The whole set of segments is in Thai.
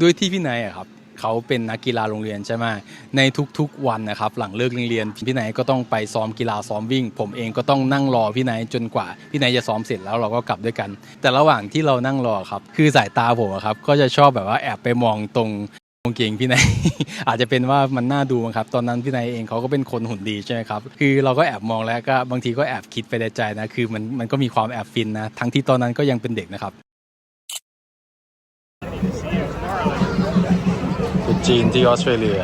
ด้วยที่พี่นายอะครับเขาเป็นนักกีฬาโรงเรียนใช่ไหมในทุกๆวันนะครับ หลังเลิกเรียนพี่นายก็ต้องไปซ้อมกีฬาซ้อมวิ่ง ผมเองก็ต้องนั่งรอพี่นายจนกว่าพี่นายจะซ้อมเสร็จแล้วเราก็กลับด้วยกัน แต่ระหว่างที่เรานั่งรอครับ คือสายตาผมอะครับก็จะชอบแบบว่าแอบไปมองตรงกางเกงพี่นายอาจจะเป็นว่ามันน่าดูมั้งครับ ตอนนั้นพี่นายเองเขาก็เป็นคนหุ่นดีใช่ไหมครับ คือเราก็แอบมองแล้วก็บางทีก็แอบคิดไปในใจนะ คือมันมันก็มีความแอบฟินนะ ทั้งที่ตอนนั้นก็ยังเป็นเด็กนะครับ จีนที่ออสเตรเลีย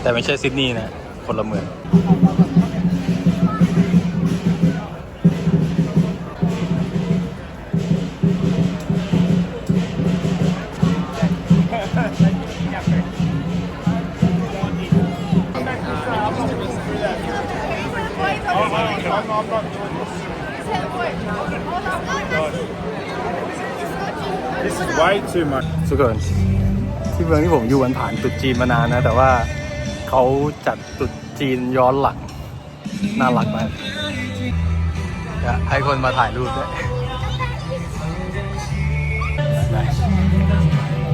แต่ไม่ใช่ซิดนีย์นะ คนละเมือง This is way too much. สุกคน ที่เมืองที่ผมอยู่มันผ่านตรุษจีนมานานนะ แต่ว่าเขาจัดตรุษจีนย้อนหลัง น่ารักมากอยากให้คนมาถ่ายรูปด้วย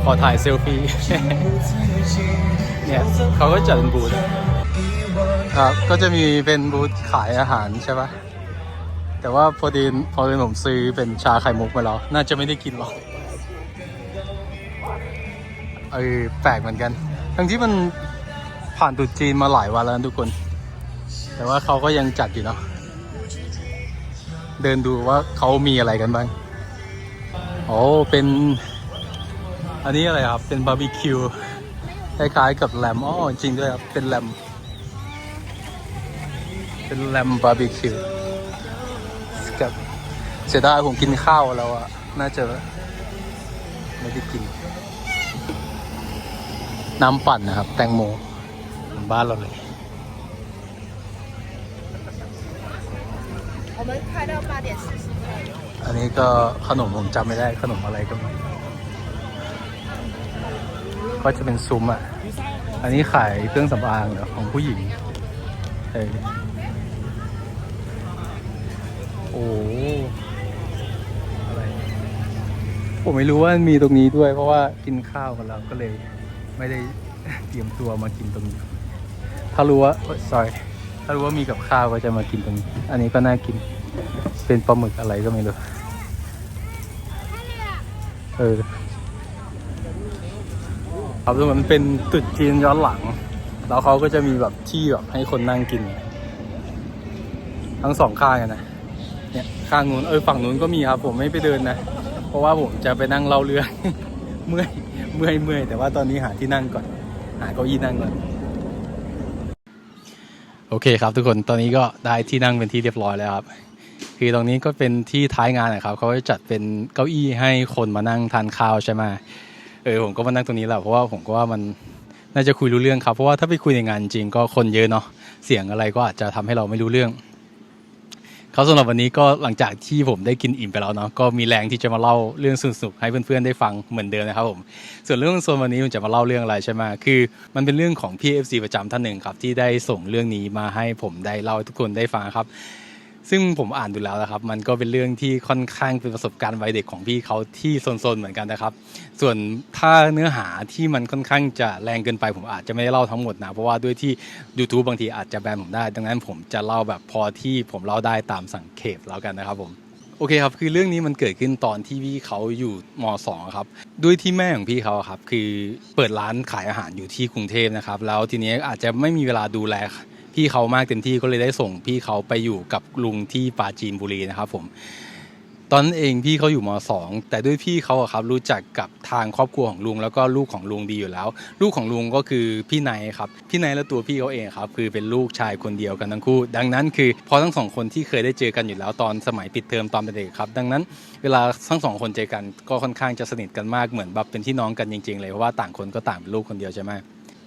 ขอถ่ายเซลฟี่ เนี่ยเขาก็จัดเป็นบูธครับ ก็จะมีเป็นบูธขายอาหารใช่ปะแต่ว่าพอดีพอดีผมซื้อเป็นชาไข่มุกมาแล้ว น่าจะไม่ได้กินหรอก เออแปลกเหมือนกัน ทั้งที่มันผ่านตุจีนมาหลายวันแล้วทุกคน แต่ว่าเขาก็ยังจัดอยู่เนาะ เดินดูว่าเขามีอะไรกันบ้าง โอ้เป็น อันนี้อะไรครับ เป็นบาร์บีคิว คล้ายๆกับแรมอ๋อจริงด้วยครับ เป็นแรมเป็นแรมบาร์บีคิวกับเสียดายผมกินข้าวแล้วอะน่าจะไม่ได้กิน น้ำปั่นนะครับ แตงโมบ้านเราเลยอันนี้ก็ขนมผมจำไม่ได้ขนมอะไรก็ไม่ก็จะเป็นซุ้มอะ อันนี้ขายเครื่องสำอางเของผู้หญิงเออโอ้อะผมไม่รู้ว่ามีตรงนี้ด้วยเพราะว่ากินข้าวกันแล้วก็เลย ไม่ได้เตรียมตัวมากินตรงนี้ถ้ารู้ว่า sorry ถ้ารู้ว่ามีกับข้าวก็จะมากินตรงนี้ อันนี้ก็น่ากิน เป็นปลาหมึกอะไรก็ไม่รู้ เออครับทุกคนมันเป็นตรุดจีนย้อนหลัง แล้วเขาก็จะมีแบบที่แบบให้คนนั่งกิน ทั้งสองข้างอะนะ เนี่ยข้างนู้นเออฝั่งนู้นก็มีครับผมไม่ไปเดินนะ เพราะว่าผมจะไปนั่งเล่าเรื่อง เมื่อยเมื่อยเมื่อยแต่ว่าตอนนี้หาที่นั่งก่อน หาเก้าอี้นั่งก่อน โอเคครับทุกคนตอนนี้ก็ได้ที่นั่งเป็นที่เรียบร้อยแล้วครับ คือตรงนี้ก็เป็นที่ท้ายงานนะครับเขาจะจัดเป็นเก้าอี้ให้คนมานั่งทานข้าวใช่ไหมเออผมก็มานั่งตรงนี้แหละเพราะว่าผมก็ว่ามันน่าจะคุยรู้เรื่องครับเพราะว่าถ้าไปคุยในงานจริงก็คนเยอะเนาะเสียงอะไรก็อาจจะทำให้เราไม่รู้เรื่อง เขาสำหรับวันนี้ก็หลังจากที่ผมได้กินอิ่มไปแล้วเนาะก็มีแรงที่จะมาเล่าเรื่องสนุกๆให้เพื่อนๆได้ฟังเหมือนเดิมนะครับผมส่วนเรื่องโซนวันนี้ผมจะมาเล่าเรื่องอะไรใช่ไหมคือ มันเป็นเรื่องของพี่เอฟซีประจำท่านหนึ่งครับที่ได้ส่งเรื่องนี้มาให้ผมได้เล่าให้ทุกคนได้ฟังครับ ซึ่งผมอ่านดูแล้วนะครับ มันก็เป็นเรื่องที่ค่อนข้างเป็นประสบการณ์วัยเด็กของพี่เขาที่ซนๆเหมือนกันนะครับ ส่วนถ้าเนื้อหาที่มันค่อนข้างจะแรงเกินไป ผมอาจจะไม่ได้เล่าทั้งหมดนะ เพราะว่าด้วยที่ YouTube บางทีอาจจะแบนผมได้ ดังนั้นผมจะเล่าแบบพอที่ผมเล่าได้ตามสังเขปแล้วกันนะครับผมโอเคครับคือเรื่องนี้มันเกิดขึ้นตอนที่พี่เขาอยู่ม .2 ครับด้วยที่แม่ของพี่เขาครับคือเปิดร้านขายอาหารอยู่ที่กรุงเทพนะครับแล้วทีนี้อาจจะไม่มีเวลาดูแล พี่เขามากเต็มที่ก็เลยได้ส่งพี่เขาไปอยู่กับลุงที่ปาจีนบุรีนะครับผมตอนนั้นเองพี่เขาอยู่ม .2 แต่ด้วยพี่เขาครับรู้จักกับทางครอบครัวของลุง แล้วก็ลูกของลุงดีอยู่แล้ว ลูกของลุงก็คือพี่นายครับพี่นายและตัวพี่เขาเองครับคือเป็นลูกชายคนเดียวกันทั้งคู่ ดังนั้นคือพอทั้งสองคนที่เคยได้เจอกันอยู่แล้วตอนสมัยปิดเทอมตอนเด็กครับ ดังนั้น เวลาทั้งสองคนเจอกันก็ค่อนข้างจะสนิทกันมากเหมือนแบบเป็นพี่น้องกันจริง ๆ เลยเพราะว่าต่างคนก็ต่างเป็นลูกคนเดียวใช่ไหม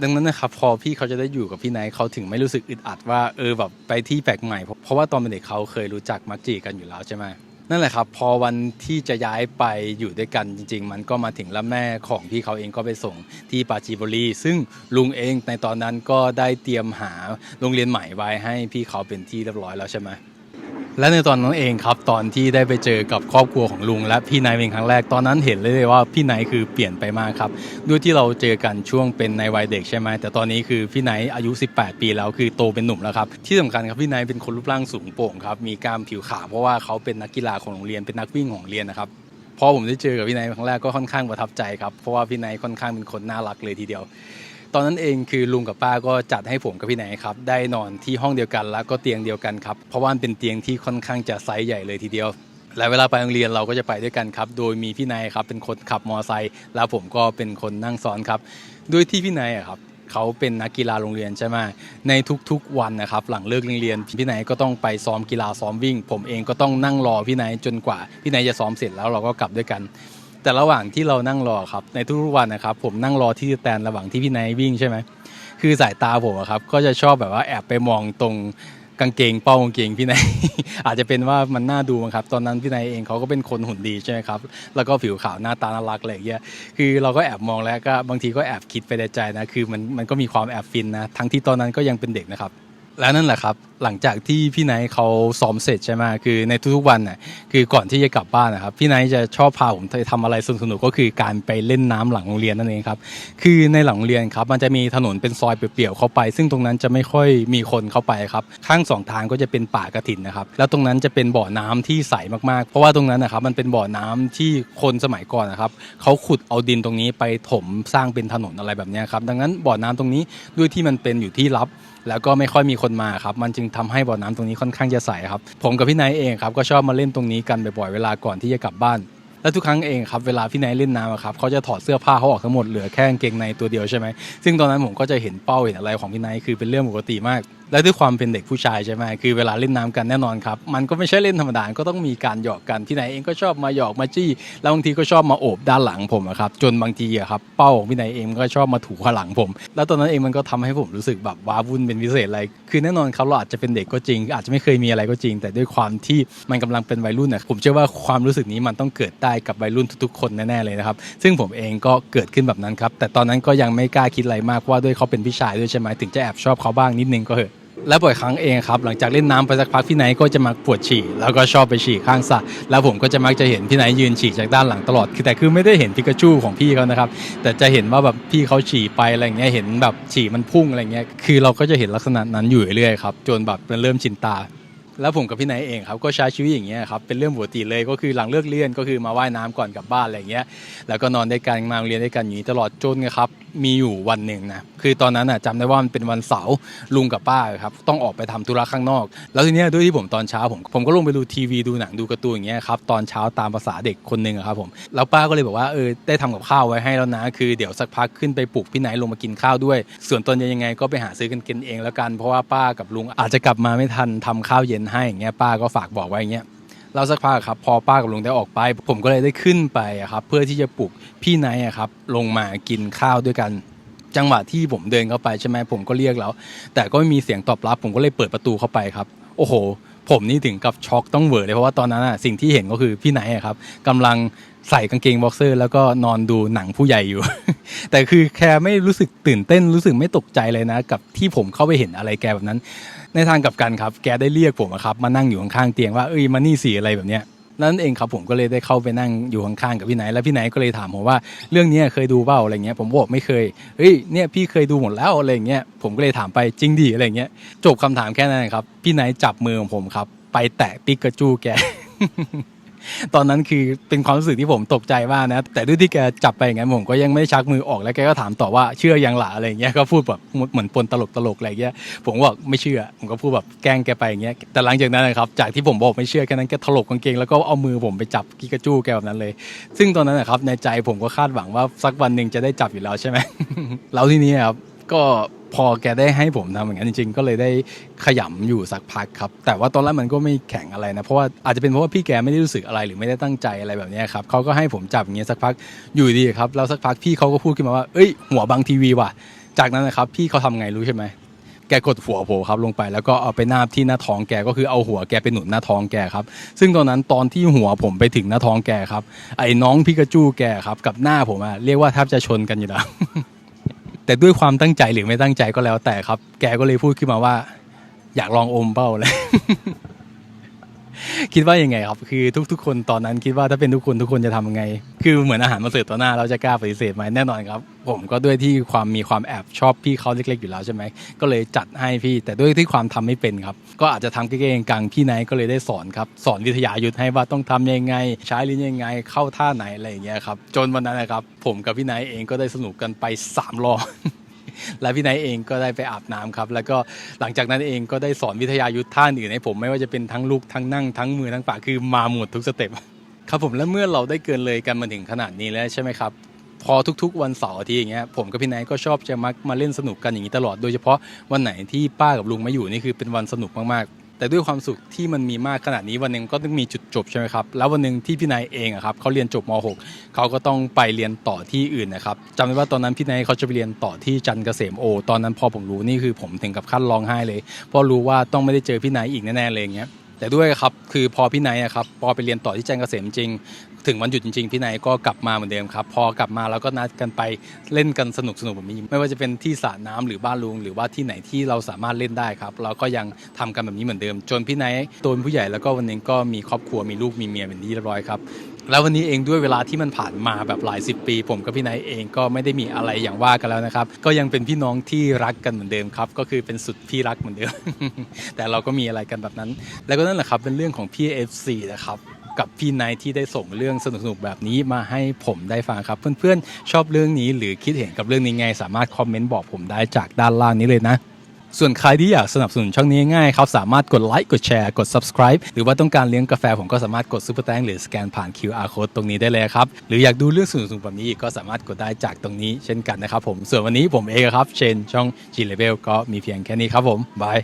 ดังนั้นนะครับพอพี่เขาจะได้อยู่กับพี่ไนท์เขาถึงไม่รู้สึกอึดอัดว่าเออแบบไปที่แปลกใหม่ เพราะว่าตอนเป็นเด็กเขาเคยรู้จักมักจีกันอยู่แล้วใช่ไหมนั่นแหละครับพอวันที่จะย้ายไปอยู่ด้วยกันจริง ๆ มันก็มาถึงแล้วแม่ของพี่เขาเองก็ไปส่งที่ปาจีบุรีซึ่งลุงเองในตอนนั้นก็ได้เตรียมหาโรงเรียนใหม่ไว้ให้พี่เขาเป็นที่เรียบร้อยแล้วใช่ไหม และในตอนนั้นเองครับตอนที่ได้ไปเจอกับครอบครัวของลุง และพี่นายเป็นครั้งแรกตอนนั้นเห็นเลยว่าพี่นายคือเปลี่ยนไปมากครับด้วยที่เราเจอกันช่วงเป็นในวัยเด็กใช่ไหมแต่ตอนนี้คือพี่นายอายุ 18 ปีแล้วคือโตเป็นหนุ่มแล้วครับที่สำคัญครับพี่นายเป็นคนรูปร่างสูงโปร่งครับมีกล้ามผิวขาวเพราะว่าเขาเป็นนักกีฬาของโรงเรียนเป็นนักวิ่งของโรงเรียนนะครับพอผมได้เจอกับพี่นายครั้งแรกก็ค่อนข้างประทับใจครับเพราะว่าพี่นายค่อนข้างเป็นคนน่ารักเลยทีเดียว ตอนนั้นเองคือลุงกับป้าก็จัดให้ผมกับพี่ไหนายครับ ได้นอนที่ห้องเดียวกันแล้วก็เตียงเดียวกันครับ เพราะว่าเป็นเตียงที่ค่อนข้างจะไซส์ใหญ่เลยทีเดียว และเวลาไปโรงเรียนเราก็จะไปด้วยกันครับ โดยมีพี่นายครับเป็นคนขับมอไซค์แล้วผมก็เป็นคนนั่งซ้อนครับ ด้วยที่พี่นายครับเขาเป็นนักกีฬาโรงเรียนใช่ไหมในทุกๆวันนะครับหลังเลิกเรียนพี่นายก็ต้องไปซ้อมกีฬาซ้อมวิ่ง ผมเองก็ต้องนั่งรอพี่นายจนกว่าพี่นายจะซ้อมเสร็จแล้วเราก็กลับด้วยกัน แต่ระหว่างที่เรานั่งรอครับในทุกๆวันนะครับ ผมนั่งรอที่แตนระหว่างที่พี่นายวิ่งใช่ไหมคือสายตาผมอะครับก็จะชอบแบบว่าแอบไปมองตรงกางเกงเป้ากางเกงพี่นาย อาจจะเป็นว่ามันน่าดูครับ ตอนนั้นพี่นายเองเขาก็เป็นคนหุ่นดีใช่ไหมครับ แล้วก็ผิวขาวหน้าตาน่ารักอะไรอย่างเงี้ยคือเราก็แอบมองแล้วก็บางทีก็แอบคิดไปในใจนะคือมันมันก็มีความแอบฟินนะทั้งที่ตอนนั้นก็ยังเป็นเด็กนะครับ แล้วนั่นแหละครับ หลังจากที่พี่ไนท์เขาซ้อมเสร็จใช่ไหมคือในทุกๆวันน่ะคือก่อนที่จะกลับบ้านนะครับพี่ไนท์จะชอบพาผมไปทำอะไรสนุกๆก็คือการไปเล่นน้ำหลังโรงเรียนนั่นเองครับคือในหลังโรงเรียนครับมันจะมีถนนเป็นซอยเปลี่ยวๆเข้าไป ซึ่งตรงนั้นจะไม่ค่อยมีคนเข้าไปครับข้างสองทางก็จะเป็นป่ากระถินนะครับแล้วตรงนั้นจะเป็นบ่อน้ำที่ใสมากๆ เพราะว่าตรงนั้นนะครับมันเป็นบ่อน้ำที่คนสมัยก่อนนะครับเขาขุดเอาดินตรงนี้ไปถมสร้างเป็นถนนอะไรแบบเนี้ยครับดังนั้นบ่อน้ำตรงนี้ด้วยที่มันเป็นอยู่ที่ลับ แล้วก็ไม่ค่อยมีคนมาครับ มันจึงทำให้บ่อน้ำตรงนี้ค่อนข้างจะใสครับ ผมกับพี่ไนท์เองครับก็ชอบมาเล่นตรงนี้กันบ่อยๆเวลาก่อนที่จะกลับบ้าน และทุกครั้งเองครับเวลาพี่ไนท์เล่นน้ำครับเขาจะถอดเสื้อผ้าเขาออกทั้งหมดเหลือแค่กางเกงในตัวเดียวใช่ไหมซึ่งตอนนั้นผมก็จะเห็นเป้าเห็นอะไรของพี่ไนท์คือเป็นเรื่องปกติมาก และด้วยความเป็นเด็กผู้ชายใช่ไหมคือเวลาเล่นน้ำกันแน่นอนครับ มันก็ไม่ใช่เล่นธรรมดา ก็ต้องมีการหยอกกันพี่ไหนเองก็ชอบมาหยอกมาจี้ แล้วบางทีก็ชอบมาโอบด้านหลังผมครับ จนบางทีอะครับเป้าของพี่ไนท์เองก็ชอบมาถูข้างหลังผม แล้วตอนนั้นเองมันก็ทำให้ผมรู้สึกแบบว้าวุ่นเป็นพิเศษเลยคือแน่นอนครับเราอาจจะเป็นเด็กก็จริง อาจจะไม่เคยมีอะไรก็จริง แต่ด้วยความที่มันกำลังเป็นวัยรุ่นนะผมเชื่อว่าความรู้สึกนี้มันต้องเกิดได้กับวัยรุ่นทุกๆ คนแน่ๆเลยนะครับ ซึ่งผมเองก็เกิดขึ้นแบบนั้นครับ แต่ตอนนั้นก็ยังไม่กล้าคิดอะไรมากว่าด้วยเขาเป็นพี่ชายด้วยใช่ไหมถึงจะแอบชอบเขาบ้างนิดนึงก็เหอะ และบ่อยครั้งเองครับ หลังจากเล่นน้ำไปสักพักพี่ไนท์ก็จะมาปวดฉี่ แล้วก็ชอบไปฉี่ข้างสระแล้วผมก็จะมักจะเห็นพี่ไนท์ยืนฉี่จากด้านหลังตลอดคือแต่คือไม่ได้เห็นพิกาจูของพี่เขานะครับ แต่จะเห็นว่าแบบพี่เขาฉี่ไปอะไรเงี้ยเห็นแบบฉี่มันพุ่งอะไรเงี้ยคือเราก็จะเห็นลักษณะนั้นอยู่เรื่อยๆครับจนแบบมันเริ่มชินตาแล้วผมกับพี่ไนท์เองครับก็ใช้ชีวิตอย่างเงี้ยครับเป็นเรื่องปกติเลยก็คือหลังเลิกเรียนก็คือมาว่ายน้ำก่อนกลับบ้านอะไรเงี้ยแล้วก็นอนด้วยกันมาโรงเรียนด้วยกันอย่างนี้ตลอดจนนะครับมีอยู่วันหนึ่งนะคือตอนนั้นน่ะจำได้ว่ามันเป็นวันเสาร์ลุงกับป้าครับต้องออกไปทำธุระข้างนอก แล้วทีเนี้ยด้วยที่ผมตอนเช้าผมผมก็ลงไปดูทีวีดูหนังดูการ์ตูนอย่างเงี้ยครับตอนเช้าตามภาษาเด็กคนหนึ่งอะครับผมแล้วป้าก็เลยบอกว่าเออได้ทำกับข้าวไว้ให้แล้วนะคือเดี๋ยวสักพักขึ้นไปปลุกพี่ไนท์ลงมากินข้าวด้วย ส่วนตอนเย็นยังไงก็ไปหาซื้อกันกินเองแล้วกันเพราะว่าป้ากับลุงอาจจะกลับมาไม่ทันทำข้าวเย็นให้อย่างเงี้ยป้าก็ฝากบอกไว้อย่างเงี้ย เราสักพักครับพอป้ากับลุงได้ออกไป ผมก็เลยได้ขึ้นไปครับ เพื่อที่จะปลุกพี่ไนท์ครับ ลงมากินข้าวด้วยกัน จังหวะที่ผมเดินเข้าไปใช่ไหมผมก็เรียกแล้ว แต่ก็ไม่มีเสียงตอบรับ ผมก็เลยเปิดประตูเข้าไปครับ โอ้โห ผมนี่ถึงกับช็อกต้องเวอร์เลยเพราะว่าตอนนั้นสิ่งที่เห็นก็คือพี่ไนท์ครับกำลัง ใส่กางเกงบ็อกเซอร์ แล้วก็นอนดูหนังผู้ใหญ่อยู่ แต่คือแค่ไม่รู้สึกตื่นเต้นรู้สึกไม่ตกใจเลยนะ กับที่ผมเข้าไปเห็นอะไรแกแบบนั้น ในทางกลับกันครับ แกได้เรียกผมครับ มานั่งอยู่ข้างๆเตียงว่าเอ้ยมานี่สิอะไรแบบเนี้ยนั่นเองครับผมก็เลยได้เข้าไปนั่งอยู่ข้างๆกับพี่ไหนแล้วพี่ไหนก็เลยถามผมว่าเรื่องนี้เคยดูเปล่าอะไรเงี้ยผมบอกไม่เคยเฮ้ยเนี่ยพี่เคยดูหมดแล้วอะไรเงี้ยผมก็เลยถามไปจริงดิอะไรเงี้ยจบคำถามแค่นั้นครับ พี่ไหนจับมือของผมครับ ไปแตะปิกาจูแก ตอนนั้นคือเป็นความรู้สึกที่ผมตกใจมากนะ แต่ด้วยที่แกจับไปอย่างนั้นผมก็ยังไม่ชักมือออกแล้วแกก็ถามต่อว่าเชื่อยังหล่ะอะไรเงี้ยก็พูดแบบเหมือนปนตลกตลกอะไรเงี้ยผมบอกไม่เชื่อ ผมก็พูดแบบแกล้งแกไปอย่างเงี้ยแต่หลังจากนั้นนะครับจากที่ผมบอกไม่เชื่อแค่นั้นแกถลกกางเกงแล้วก็เอามือผมไปจับกิกาจูแกแบบนั้นเลย ซึ่งตอนนั้นนะครับในใจผมก็คาดหวังว่าสักวันหนึ่งจะได้จับอยู่แล้วใช่ไหมแล้วทีนี้ครับก็ พอแกได้ให้ผมทำอย่างนั้นจริง ๆ ก็เลยได้ขยำอยู่สักพักครับ แต่ว่าตอนแรกมันก็ไม่แข็งอะไรนะ เพราะว่าอาจจะเป็นเพราะว่าพี่แกไม่ได้รู้สึกอะไรหรือไม่ได้ตั้งใจอะไรแบบนี้ครับเขาก็ให้ผมจับอย่างเงี้ยสักพักอยู่ดีครับแล้วสักพักพี่เขาก็พูดขึ้นมาว่าเอ้ยหัวบังทีวีว่ะ จากนั้นนะครับพี่เขาทำไงรู้ใช่ไหมแกกดหัวผมครับลงไปแล้วก็เอาไปนาบที่หน้าท้องแกก็คือเอาหัวแกไปหนุนหน้าท้องแกครับ ซึ่งตอนนั้นตอนที่หัวผมไปถึงหน้าท้องแกครับ ไอ้น้องพิกาจูแกครับกับหน้าผมอะเรียกว่าแทบจะชนกันอยู่แล้ว แต่ด้วยความตั้งใจหรือไม่ตั้งใจก็แล้วแต่ครับ แกก็เลยพูดขึ้นมาว่า อยากลองอมเป้าเลย คิดว่ายังไงครับ คือทุก ๆ คนตอนนั้นคิดว่าถ้าเป็นทุกคนทุกคนจะทำยังไง คือเหมือนอาหารมาเสิร์ฟต่อหน้าเราจะกล้าปฏิเสธไหมแน่นอนครับ ผมก็ด้วยที่ความมีความแอบชอบพี่เขาเล็ก ๆ อยู่แล้วใช่ไหมก็เลยจัดให้พี่ แต่ด้วยที่ความทำไม่เป็นครับ ก็อาจจะทำเก่งๆกังพี่ไนท์ก็เลยได้สอนครับสอนวิทยายุทธให้ว่าต้องทำยังไง ใช้ลิ้นยังไง เข้าท่าไหนอะไรอย่างเงี้ยครับจนวันนั้นนะครับผมกับพี่ไนท์เองก็ได้สนุกกันไปสามรอบ และพี่นายเองก็ได้ไปอาบน้ำครับ แล้วก็หลังจากนั้นเองก็ได้สอนวิทยายุทธท่าอื่นให้ผมไม่ว่าจะเป็นทั้งลุกทั้งนั่งทั้งมือทั้งปากคือมาหมดทุกสเต็ปครับผมและเมื่อเราได้เกินเลยกันมาถึงขนาดนี้แล้วใช่ไหมครับ พอทุกๆ วันเสาร์ที่อย่างเงี้ยผมกับพี่นายก็ชอบจะมักมาเล่นสนุกกันอย่างนี้ตลอดโดยเฉพาะวันไหนที่ป้ากับลุงไม่อยู่นี่คือเป็นวันสนุกมากๆ แต่ด้วยความสุขที่มันมีมากขนาดนี้วันหนึ่งก็ต้องมีจุดจบใช่ไหมครับ แล้ววันหนึ่งที่พี่นายเองอะครับเขาเรียนจบม .6 เขาก็ต้องไปเรียนต่อที่อื่นนะครับจำได้ว่าตอนนั้นพี่นายเขาจะไปเรียนต่อที่จันเกษมโอ ตอนนั้นพอผมรู้นี่คือผมถึงกับขั้นร้องไห้เลย เพราะรู้ว่าต้องไม่ได้เจอพี่นายอีกแน่ๆเลยอย่างเงี้ย แต่ด้วยครับคือพอพี่ไนท์อะครับพอไปเรียนต่อที่แจ้งเกษมจริง ถึงวันหยุดจริงๆพี่ไนท์ก็กลับมาเหมือนเดิมครับ พอกลับมาเราก็นัดกันไปเล่นกันสนุกสนุกแบบนี้ ไม่ว่าจะเป็นที่สระน้ำหรือบ้านลุง หรือว่าที่ไหนที่เราสามารถเล่นได้ครับเราก็ยังทำกันแบบนี้เหมือนเดิม จนพี่ไนท์โตเป็นผู้ใหญ่แล้วก็วันหนึงก็มีครอบครัวมีลูกมีเมียเป็นที่เรียบร้อยครับ แล้ววันนี้เองด้วยเวลาที่มันผ่านมาแบบหลายสิบปี ผมกับพี่นท์เองก็ไม่ได้มีอะไรอย่างว่ากันแล้วนะครับ ก็ยังเป็นพี่น้องที่รักกันเหมือนเดิมครับ ก็คือเป็นสุดพี่รักเหมือนเดิม แต่เราก็มีอะไรกันแบบนั้น แล้วก็นั่นแหละครับเป็นเรื่องของพี่ FC นะครับกับพี่ไนท์ที่ได้ส่งเรื่องสนุกๆแบบนี้มาให้ผมได้ฟังครับ เพื่อนๆชอบเรื่องนี้หรือคิดเห็นกับเรื่องนี้ไง สามารถคอมเมนต์บอกผมได้จากด้านล่างนี้เลยนะ ส่วนใครที่อยากสนับสนุนช่องนี้ง่ายครับ สามารถกดไลค์กดแชร์กด subscribe หรือว่าต้องการเลี้ยงกาแฟผมก็สามารถกด super thank หรือสแกนผ่าน QR code ตรงนี้ได้เลยครับ หรืออยากดูเรื่องสนุกๆแบบนี้กก็สามารถกดได้จากตรงนี้เช่นกันนะครับผมส่วนวันนี้ผมเองครับเชนช่อง G Level ก็มีเพียงแค่นี้ครับผมบาย